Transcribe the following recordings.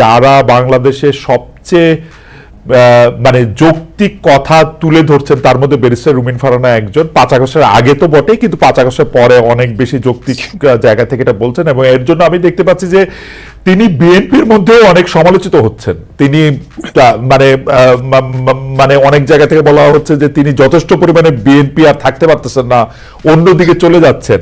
যারা বাংলাদেশের সবচেয়ে মানে যৌক্তিক কথা তুলে ধরছেন, তার মধ্যে ব্যারিস্টার রুমিন ফারানা একজন। পাঁচ আগস্টের আগে তো বটেই, কিন্তু পাঁচ আগস্টের পরে অনেক বেশি যৌক্তিক জায়গা থেকে এটা বলছেন এবং এর জন্য আমি দেখতে পাচ্ছি যে তিনি বিএনপির মধ্যেও অনেক সমালোচিত হচ্ছেন। তিনি মানে মানে অনেক জায়গা থেকে বলা হচ্ছে যে তিনি যথেষ্ট পরিমাণে বিএনপি আর থাকতে পারতেছেন না, অন্যদিকে চলে যাচ্ছেন।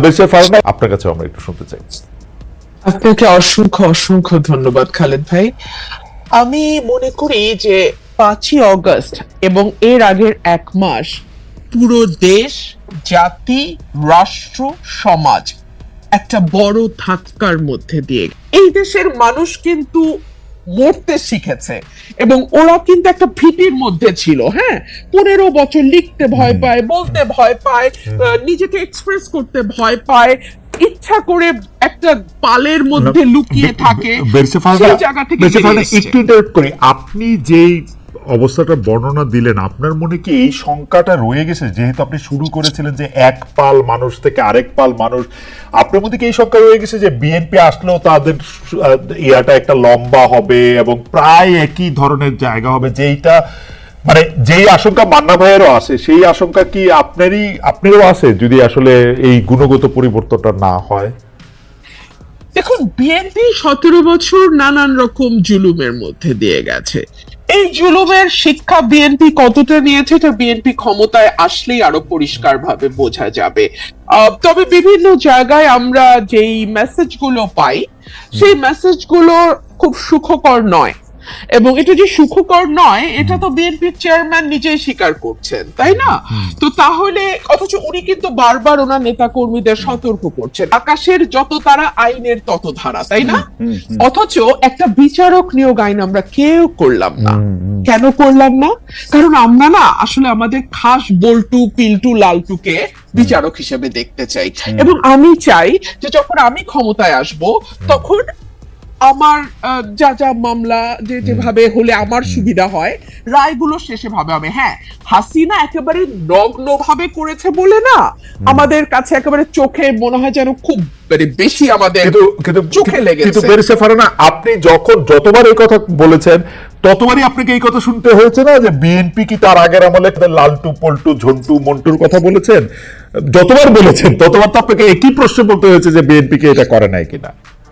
ব্যারিস্টার ফারানা, আপনার কাছে আমরা একটু শুনতে চাই। আপনাকে অসংখ্য অসংখ্য ধন্যবাদ খালেদ ভাই। আমি মনে করি যে পাঁচই অগস্ট এবং এর আগের এক মাস পুরো দেশ জাতি রাষ্ট্র সমাজ একটা বড় ধাক্কার মধ্যে দিয়ে এই দেশের মানুষ কিন্তু মরতে শিখেছে এবং ওরা কিন্তু একটা ভীতির মধ্যে ছিল হ্যাঁ? পনেরো বছর লিখতে ভয় পায় বলতে ভয় পায় নিজেকে এক্সপ্রেস করতে ভয় পায় ইচ্ছা করে একটা পালের মধ্যে লুকিয়ে থাকে সেই জায়গা থেকে একটু করি। আপনি যেই অবস্থাটা বর্ণনা দিলেন আপনার মনে কি এই শঙ্কাটা রয়ে গেছে? যেহেতু আপনি শুরু করেছিলেন যে এক পাল মানুষ থেকে আরেক পাল মানুষ আপনার মধ্যে কি এই শঙ্কা রয়ে গেছে যে বিএনপি আসলেও তাদের ইয়াটা একটা লম্বা হবে এবং প্রায় একই ধরনের জায়গা হবে যেইটা মানে যেই আশঙ্কা মান্না ভাইয়েরও আছে, সেই আশঙ্কা কি আপনারই, আপনারও আছে যদি আসলে এই গুণগত পরিবর্তনটা না হয়? দেখুন বিএনপি সতেরো বছর নানান রকম জুলুমের মধ্যে দিয়ে গেছে। এই জুলুমের শিক্ষা বিএনপি কতটা নিয়েছে, এটা বিএনপি ক্ষমতায় আসলেই আরও পরিষ্কার ভাবে বোঝা যাবে। তবে বিভিন্ন জায়গায় আমরা যেই মেসেজগুলো পাই, সেই মেসেজগুলো খুব সুখকর নয়। এবং এটা যে সুখকর নয় এটা তো বিএনপির চেয়ারম্যান নিজেই স্বীকার করছেন তাই না? তো তাহলে অথচ উনি কিন্তু বারবার ওনার নেতা কর্মীদের সতর্ক করছেন। আকাশের যত তারা আইনের তত ধারা তাই না? অথচ একটা বিচারক নিয়োগ আইন আমরা কেউ করলাম না। কেন করলাম না? কারণ আমরা না আসলে আমাদের খাস বল্টু পিল্টু লালটুকে বিচারক হিসেবে দেখতে চাই। এবং আমি চাই যে যখন আমি ক্ষমতায় আসব তখন আমার যা যা মামলা যে যেভাবে হলে আমার সুবিধা হয় রায়গুলো শেষে ভাবে হবে। হ্যাঁ হাসিনা একেবারে নগ্ন ভাবে করেছে বলে না আমাদের কাছে একেবারে চোখে মনে হয় যেন খুব মানে বেশি আমাদের চোখে লেগেছে। কিন্তু বেরিসে ফারানা আপনি যখন যতবার এই কথা বলেছেন ততবারই আপনাকে এই কথা শুনতে হয়েছে না যে বিএনপি কি তার আগের আমলে লালটু পল্টু ঝন্টু মন্টুর কথা বলেছেন? যতবার বলেছেন ততবার তো আপনাকে একই প্রশ্ন বলতে হয়েছে যে বিএনপি কে এটা করে নাই কিনা।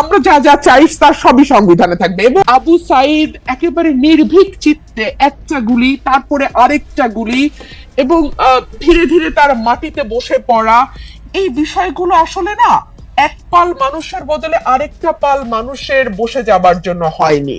আমরা যা যা চাই তার সবই সংবিধানে থাকবে। এবং আবু সাইদ একেবারে নির্ভীক চিত্তে একটা গুলি, তারপরে আরেকটা গুলি, এবং ধীরে ধীরে তার মাটিতে বসে পড়া। এই বিষয়গুলো আসলে না, এক পাল মানুষের বদলে আরেকটা পাল মানুষের বসে যাবার জন্য হয়নি।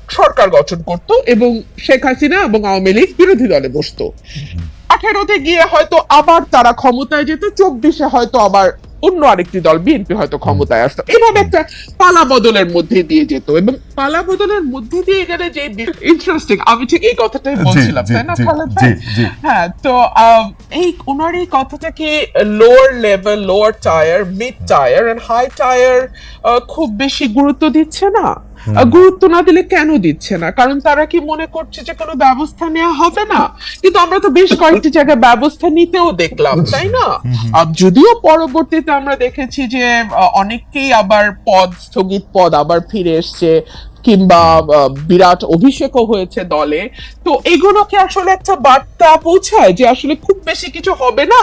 সরকার গঠন করত এবং শেখ হাসিনা এবং আওয়ামী লীগ বিরোধী দলে বসতো। আঠেরোতে গিয়ে হয়তো আবার তারা ক্ষমতায় যেত চব্বিশে হয়তো আবার অন্য আরেকটি দল বিএনপি হয়তো ক্ষমতায় আসতো। এভাবে একটা পালা বদলের মধ্যে দিয়ে যেত এবং পালা বদলের মধ্যে দিয়ে গেলে যে ইন্টারেস্টিং আমি ঠিক এই কথাটাই বলছিলাম তাই না। হ্যাঁ তো এই ওনার এই কথাটাকে lower level lower tier mid tier and high tier খুব বেশি গুরুত্ব দিচ্ছে না। গুরুত্ব না দিলে কেন দিচ্ছে না? কারণ তারা কি মনে করছে যে কোনো ব্যবস্থা নেওয়া হবে না? কিন্তু আমরা তো বেশ কয়েকটি জায়গায় ব্যবস্থা নিতেও দেখলাম তাই না? যদিও পরবর্তীতে আমরা দেখেছি যে অনেককেই আবার পদ স্থগিত পদ আবার ফিরে এসছে কিংবা বিরাট অভিষেকও হয়েছে দলে। তো এগুলোকে আসলে একটা বার্তা পৌঁছায় যে আসলে খুব বেশি কিছু হবে না।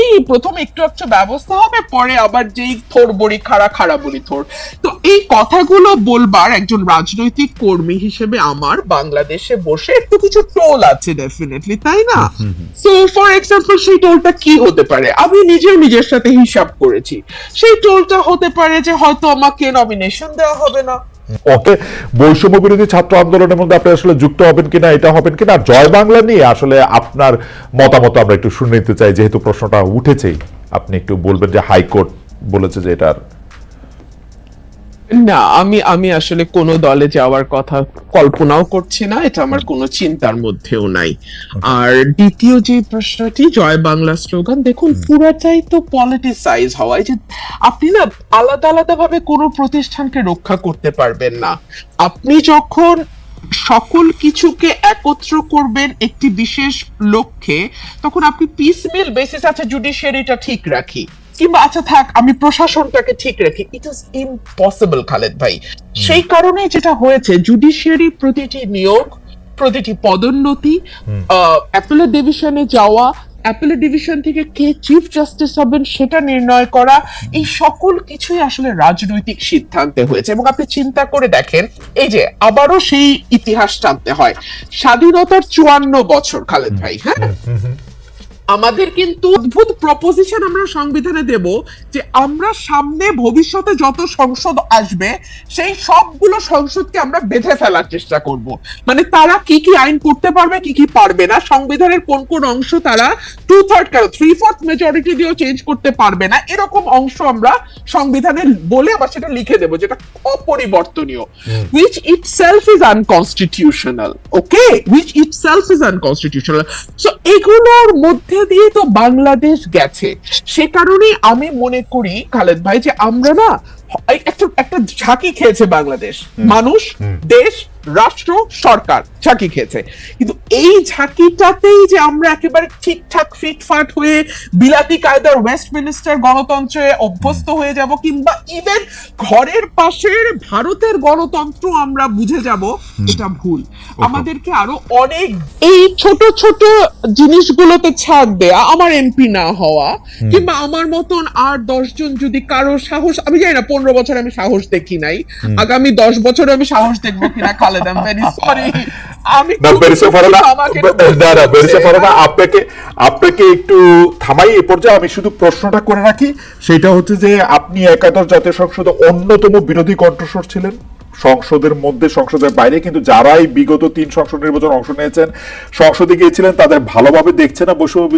এই প্রথম একটু একটু ব্যবস্থা হবে পরে আবার যেই থোর বড়ি খাড়া খাড়া বড়ি থোর। তো এই কথাগুলো বলবার একজন রাজনৈতিক কর্মী হিসেবে আমার বাংলাদেশে বসে একটু কিছু টোল আছে ডেফিনেটলি তাই না? সো ফর এক্সাম্পল সেই টোলটা কি হতে পারে? আমি নিজেও নিজের সাথে হিসাব করেছি। সেই টোলটা হতে পারে যে হয়তো আমাকে নমিনেশন দেওয়া হবে না। ওকে, বৈষম্য বিরোধী ছাত্র আন্দোলনের মধ্যে আপনি আসলে যুক্ত হবেন কিনা, এটা হবেন কিনা, আর জয় বাংলা নিয়ে আসলে আপনার মতামত আমরা একটু শুনে নিতে চাই, যেহেতু প্রশ্নটা উঠেছেই। আপনি একটু বলবেন যে হাইকোর্ট বলেছে যে এটার না আমি আমি আসলে কোনো দলে যাওয়ার কথা কল্পনাও করছি না এটা আমার কোনো চিন্তার মধ্যেও নাই। আর দ্বিতীয় যে প্রশ্নটি জয় বাংলা স্লোগান দেখুন পুরাটাই তো পলিটিসাইজ হওয়া এই যে আপনি না আলাদা আলাদা ভাবে কোনো প্রতিষ্ঠানকে রক্ষা করতে পারবেন না। আপনি যখন সকল কিছুকে একত্র করবেন একটি বিশেষ লক্ষ্যে তখন আপনি পিসমেল বেসিস আছে জুডিশিয়ারিটা ঠিক রাখি। কিংবা আচ্ছা থাক আমি প্রশাসনটাকে ঠিক রাখি ইট ইজ ইম্পসিবল খালেদ ভাই। সেই কারণে যেটা হয়েছে জুডিশিয়ারি প্রতিটি নিয়োগ প্রতিটি পদোন্নতি অ্যাপেলের ডিভিশনে যাওয়া অ্যাপেলের ডিভিশন থেকে কে চিফ জাস্টিস হবেন সেটা নির্ণয় করা এই সকল কিছুই আসলে রাজনৈতিক সিদ্ধান্তে হয়েছে। এবং আপনি চিন্তা করে দেখেন এই যে আবারও সেই ইতিহাস টানতে হয়। স্বাধীনতার চুয়ান্ন বছর খালেদ ভাই হ্যাঁ? আমাদের কিন্তু অদ্ভুত প্রপোজিশন আমরা সংবিধানে দেব যে আমরা সামনে ভবিষ্যতে যত সংসদ আসবে সেই সবগুলো সংসদকে আমরা বেঁধে ফেলার চেষ্টা করব। মানে তারা কি কি আইন করতে পারবে কি কি পারবে না সংবিধানের কোন কোন অংশ তারা টু থার্ড কেন থ্রি ফোর্থ মেজরিটি দিয়েও চেঞ্জ করতে পারবে না এরকম অংশ আমরা সংবিধানে বলে আবার সেটা লিখে দেবো যেটা অপরিবর্তনীয় which itself is unconstitutional okay? Which itself is unconstitutional. So এগুলোর মধ্যে দিয়ে তো বাংলাদেশ গেছে। সে কারণে আমি মনে করি খালেদ ভাই যে আমরা না একটা একটা ঝাঁকি খেয়েছে বাংলাদেশ। মানুষ দেশ রাষ্ট্র সরকার ঝাঁকি খেয়েছে। কিন্তু এই ঝাঁকিটাতেই যে আমরা একেবারে ঠিকঠাক ফিটফাট হয়ে বিলাতি কায়দার ওয়েস্টমিনিস্টার গণতন্ত্রে অভ্যস্ত হয়ে যাব কিংবা ইভেন ঘরের পাশের ভারতের গণতন্ত্র আমরা বুঝে যাব এটা ভুল। আমাদেরকে আরও অনেক এই ছোট ছোট জিনিসগুলোতে ছাড় দেয়া আমার এমপি না হওয়া কিংবা আমার মতন আর দশজন যদি কারও সাহস আমি জানি না পনেরো বছর আমি সাহস দেখি নাই। আগামী দশ বছর আমি সাহস দেখব কিনা খালেদ আমি ভেরি সরি আমি না বেরিসা একটু না না বেরিসা হচ্ছে। আপনাকে আপনাকে একটু থামাই এ পর্যায়ে আমি শুধু প্রশ্নটা করে রাখি সেটা হচ্ছে যে আপনি একাদশ জাতীয় সংসদে অন্যতম বিরোধী কণ্ঠস্বর ছিলেন সংসদের মধ্যে সংসদের বাইরে কিন্তু যারাই বিগত তিন সংসদ নির্বাচন অংশ নিয়েছেন সংসদে গিয়েছিলেন তাদের ভালোভাবে দেখছে না বৈষম্য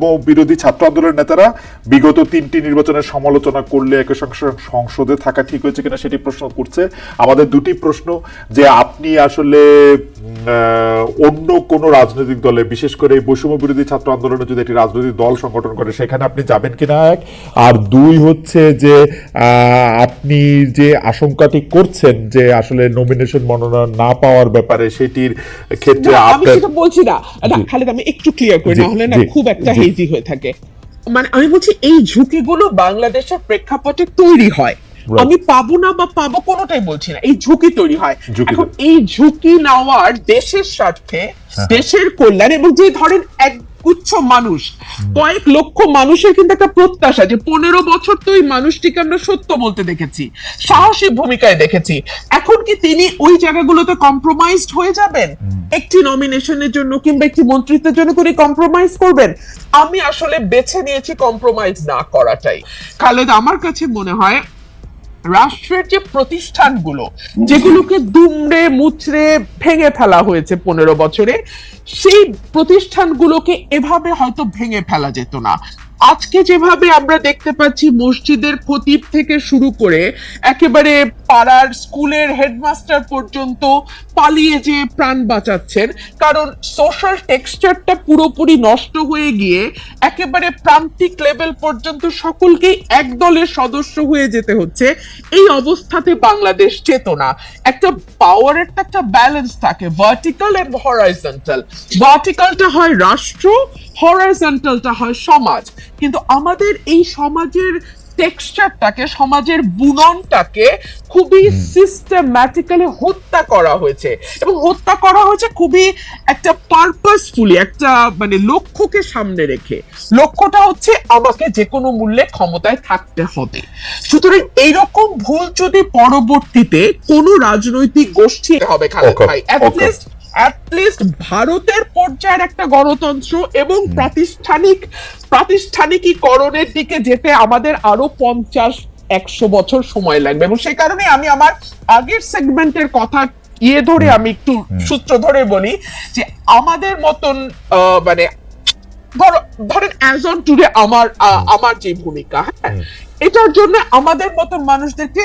বিরোধী- ছাত্র আন্দোলনের নেতারা বিগত তিনটি নির্বাচনের সমালোচনা করলে একই সঙ্গে সংসদে থাকা ঠিক হয়েছে কিনা সেটি প্রশ্ন করছে আমাদের দুটি প্রশ্ন যে আপনি আসলে অন্য কোন রাজনৈতিক দলে বিশেষ করে এই বৈষম্য বিরোধী ছাত্র আন্দোলনে যদি একটি রাজনৈতিক দল সংগঠন করে সেখানে আপনি যাবেন কিনা এক? আর দুই হচ্ছে যে আপনি যে আশঙ্কাটি করছেন যে আসলে নমিনেশন মনোনয়ন না পাওয়ার ব্যাপারে সেটির ক্ষেত্রে আমি সেটা বলছি না। খালেদ আমি একটু ক্লিয়ার করি না হলে না খুব একটা হেজি হয়ে থাকে। মানে আমি বলছি এই ঝুঁকিগুলো বাংলাদেশের প্রেক্ষাপটে তৈরি হয়. আমি পাবো না বা পাবো কোনোটাই বলছি না। এই ঝুঁকি তৈরি হয়। এখন এই ঝুঁকি নেওয়ার দেশের স্বার্থে দেশের কল্যাণ এবং যে ধরেন এক গুচ্ছ মানুষ কয়েক লক্ষ মানুষের কিন্তু একটা প্রত্যাশা যে পনেরো বছর তো মানুষটিকে আমরা সত্য বলতে দেখেছি সাহসী ভূমিকায় দেখেছি। এখন কি তিনি ওই জায়গাগুলোতে কম্প্রোমাইজড হয়ে যাবেন? একটি নমিনেশনের জন্য কিংবা একটি মন্ত্রিত্বের জন্য করে কম্প্রোমাইজ করবেন? আমি আসলে বেছে নিয়েছি কম্প্রোমাইজ না করাটাই। খালেদ আমার কাছে মনে হয় রাষ্ট্রের যে প্রতিষ্ঠানগুলো যেগুলোকে দুমড়ে মুচড়ে ভেঙে ফেলা হয়েছে পনেরো বছরে সেই প্রতিষ্ঠানগুলোকে এভাবে হয়তো ভেঙে ফেলা যেত না। আজকে যেভাবে আমরা দেখতে পাচ্ছি মসজিদের খতিব থেকে শুরু করে একেবারে পাড়ার স্কুলের হেডমাস্টার পর্যন্ত পালিয়ে যে প্রাণ বাঁচাচ্ছেন। কারণ সোশ্যাল টেক্সচারটা পুরোপুরি নষ্ট হয়ে গিয়ে একেবারে প্রান্তিক লেভেল পর্যন্ত সকলকেই এক দলের সদস্য হয়ে যেতে হচ্ছে। এই অবস্থাতে বাংলাদেশ চেতনা একটা পাওয়ারের একটা ব্যালেন্স থাকে ভার্টিক্যাল এন্ড হরাইজন্টাল ভার্টিক্যালটা হয় রাষ্ট্র হরাইজন্টালটা হয় সমাজ। কিন্তু আমাদের এই সমাজের টেক্সচারটাকে সমাজের বুননটাকে খুবই সিস্টেম্যাটিক্যালি হত্যা করা হয়েছে। এবং হত্যা করা হয়েছে খুবই একটা পারপাসফুলি একটা মানে লক্ষ্যকে সামনে রেখে। লক্ষ্যটা হচ্ছে আমাকে যে কোনো মূল্যে ক্ষমতায় থাকতে হবে। সুতরাং এইরকম ভুল যদি পরবর্তীতে কোনো রাজনৈতিক গোষ্ঠী হবে খালেদ ভাই অ্যাটলিস্ট অ্যাটলিস্ট ভারতের পর্যায়ের একটা গণতন্ত্র এবং প্রাতিষ্ঠানিক প্রাতিষ্ঠানিকীকরণের দিকে যেতে আমাদের আরও পঞ্চাশ একশো বছর সময় লাগবে। এবং সেই কারণে আমি আমার আগের সেগমেন্টের কথা ইয়ে ধরে আমি একটু সূত্র ধরে বলি যে আমাদের মতন মানে ধরো ধরেন অ্যাজ অন টুডে আমার আমার যে ভূমিকা হ্যাঁ? এটার জন্য আমাদের মতন মানুষদেরকে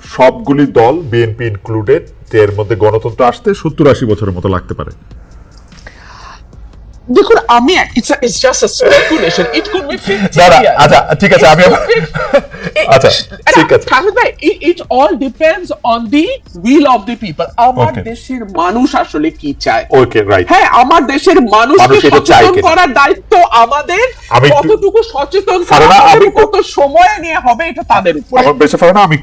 সবগুলি দল বিএনপি ইনক্লুডেড এর মধ্যে গণতন্ত্র আসতে সত্তর আশি বছরের মতো লাগতে পারে। দেখুন আমি it's it's just a speculation it could be 50 না না আচ্ছা ঠিক আছে আমি আচ্ছা ঠিক আছে। খালেদ ভাই it all depends on the will of the people আমার দেশের মানুষ আসলে কি চায়? ওকে রাইট হ্যাঁ আমার দেশের মানুষকে মানুষ সচেতন করার দায়িত্ব আমাদের। আমি কতটুকু সচেতন করা আমি কত সময় নিয়ে হবে এটা তাদের উপর। আমার বেশি ফারানা আমি